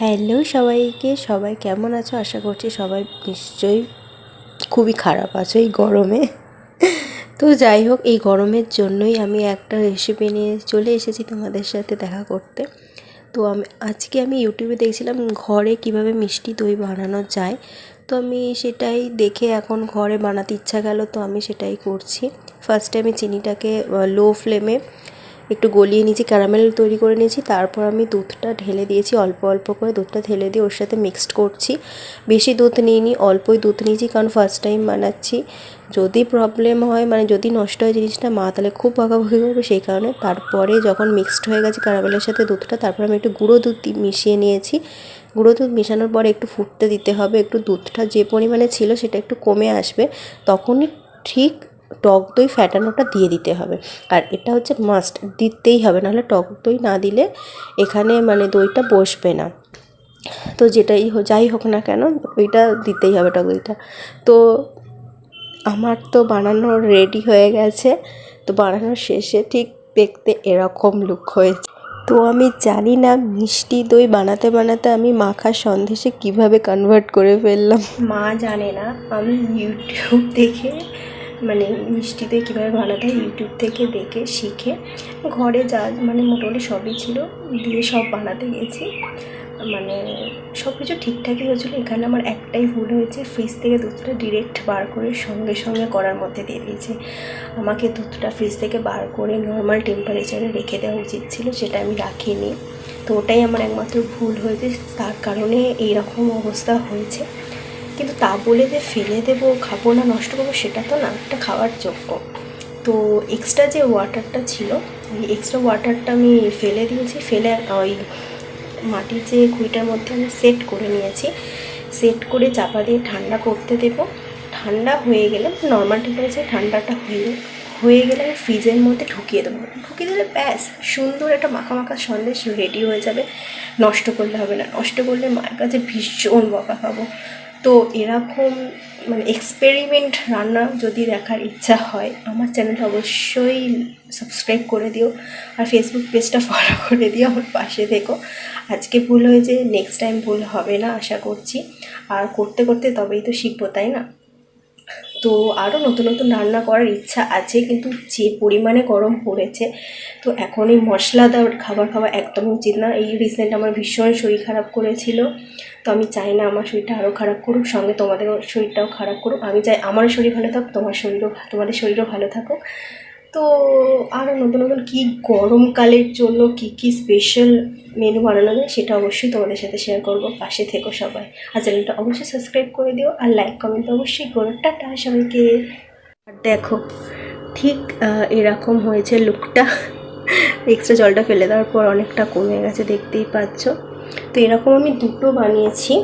Hello সবাইকে, সবাই কেমন আছো? আশা করছি সবাই নিশ্চয়ই খুবই খারাপ আছো এই গরমে। তো যাই হোক, এই গরমের জন্যই আমি একটা রেসিপি নিয়ে চলে এসেছি তোমাদের সাথে দেখা করতে। তো আমি, আজকে আমি ইউটিউবে দেখছিলাম ঘরে কীভাবে মিষ্টি দই বানানো যায়। তো আমি সেটাই দেখে এখন ঘরে বানাতে ইচ্ছা গেল, তো আমি সেটাই করছি। ফার্স্টে আমি চিনিটাকে লো ফ্লেমে একটু গলিয়ে নিয়েছি ক্যারামেল তৈরি করে নিয়েছি, তারপর আমি দুধটা ঢেলে দিয়েছি, অল্প অল্প করে দুধটা ঢেলে দিয়ে ওর সাথে মিক্সড করছি। বেশি দুধ নিইনি, অল্পই দুধ নিয়েছি, কারণ ফার্স্ট টাইম বানাচ্ছি। যদি প্রবলেম হয় মানে যদি নষ্ট হয় জিনিসটা, মা তাহলে খুব বকাবকি করবে, সেই কারণে তারপরে যখন মিক্সড হয়ে গেছে ক্যারামেলের সাথে দুধটা, তারপর আমি একটু গুঁড়ো দুধ মিশিয়ে নিয়েছি। গুঁড়ো দুধ মেশানোর পরে একটু ফুটতে দিতে হবে, একটু দুধটা যে পরিমাণে ছিল সেটা একটু কমে আসবে। তখনই ঠিক টক দই ফ্যাটানোটা দিয়ে দিতে হবে। আর এটা হচ্ছে মাস্ট দিতেই হবে। নাহলে টক দই না দিলে এখানে মানে দইটা বসবে না। তো যেটাই যাই হোক না কেন, ওইটা দিতেই হবে টক দইটা। তো আমার তো বানানো রেডি হয়ে গেছে। তো বানানোর শেষে ঠিক দেখতে এরকম লুক হয়েছে। তো আমি জানি না মিষ্টি দই বানাতে বানাতে আমি মাখা সন্দেশে কীভাবে কনভার্ট করে ফেললাম। মা জানে না, আমি ইউটিউব দেখে মানে মিষ্টিতে কীভাবে বানাতে ইউটিউব থেকে দেখে, শিখে। ঘরে যা মানে মোটামুটি সবই ছিল, দিয়ে সব বানাতে গেছি। মানে সব কিছু ঠিকঠাকই হয়েছিলো। এখানে আমার একটাই ভুল হয়েছে ফ্রিজ থেকে দুধটা ডিরেক্ট বার করে সঙ্গে সঙ্গে করার মধ্যে দিয়ে দিয়েছে। আমাকে দুধটা ফ্রিজ থেকে বার করে নর্মাল টেম্পারেচারে রেখে দেওয়া উচিত ছিল, সেটা আমি রাখিনি। তো ওটাই আমার একমাত্র ভুল হয়েছে, তার কারণে এইরকম অবস্থা হয়েছে। কিন্তু তা বলে যে ফেলে দেবো, খাব না, নষ্ট করব, সেটা তো না, একটা খাওয়ার যোগ্য। তো এক্সট্রা যে ওয়াটারটা ছিল, ওই এক্সট্রা ওয়াটারটা আমি ফেলে দিয়েছি, ফেলে, ওই মাটির যে কুইটার মধ্যে আমি সেট করে নিয়েছি। সেট করে চাপা দিয়ে ঠান্ডা করতে দেবো। ঠান্ডা হয়ে গেলে নর্মাল টেম্পারেচার ঠান্ডাটা হয়ে হয়ে গেলে আমি ফ্রিজের মধ্যে ঢুকিয়ে দেবো। ঢুকিয়ে দিলে ব্যাস, সুন্দর একটা মাখা মাখা সন্দেশ রেডি হয়ে যাবে। নষ্ট করলে হবে না, নষ্ট করলে মায়ের কাছে ভীষণ বকা খাব। তো এরকম মানে এক্সপেরিমেন্ট রান্না যদি দেখার ইচ্ছা হয়, আমার চ্যানেলটা অবশ্যই সাবস্ক্রাইব করে দিও আর ফেসবুক পেজটা ফলো করে দিও, আমার পাশে থেকো। আজকে ভুল হয়েছে নেক্সট টাইম ভুল হবে না, আশা করছি। আর করতে করতে তবেই তো শিখব, তাই না? তো আরও নতুন নতুন রান্না করার ইচ্ছা আছে, কিন্তু যে পরিমাণে গরম পড়েছে, তো এখন এই মশলাদার খাবার খাওয়া একদমই উচিত না। এই রিসেন্ট আমার ভীষণ শরীর খারাপ করেছিল, তো আমি চাই না আমার শরীরটা আরও খারাপ করুক, সঙ্গে তোমাদের শরীরটাও খারাপ করুক। আমি চাই আমার শরীর ভালো থাকুক, তোমার শরীরও, তোমাদের শরীরও ভালো থাকুক। তো আরও নতুন নতুন কী গরমকালের জন্য কী কী স্পেশাল মেনু বানানো যায় সেটা অবশ্যই তোমাদের সাথে শেয়ার করব, পাশে থেকো সবাই। আর চ্যানেলটা অবশ্যই সাবস্ক্রাইব করে দিও আর লাইক কমেন্ট অবশ্যই করো। টাটা সবাইকে। আর দেখো, ঠিক এরকম হয়েছে লুকটা এক্সট্রা জলটা ফেলে দেওয়ার পর অনেকটা কমে গেছে, দেখতেই পাচ্ছ। তো এরকম আমি দুটো বানিয়েছি,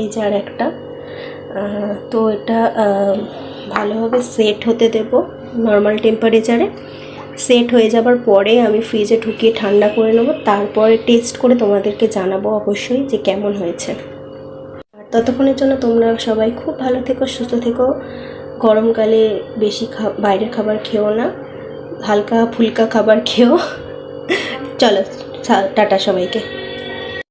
এই যে আর একটা। তো এটা ভালোভাবে সেট হতে দেব। নর্মাল টেম্পারেচারে সেট হয়ে যাবার পরে আমি ফ্রিজে ঢুকিয়ে ঠান্ডা করে নেব। তারপরে টেস্ট করে তোমাদেরকে জানাব অবশ্যই যে কেমন হয়েছে। আর ততক্ষণের জন্য তোমরা সবাই খুব ভালো থেকো, সুস্থ থেকো। গরমকালে বেশি খা বাইরের খাবার খেও না। হালকা ফুলকা খাবার খেও। চলো টাটা সবাইকে।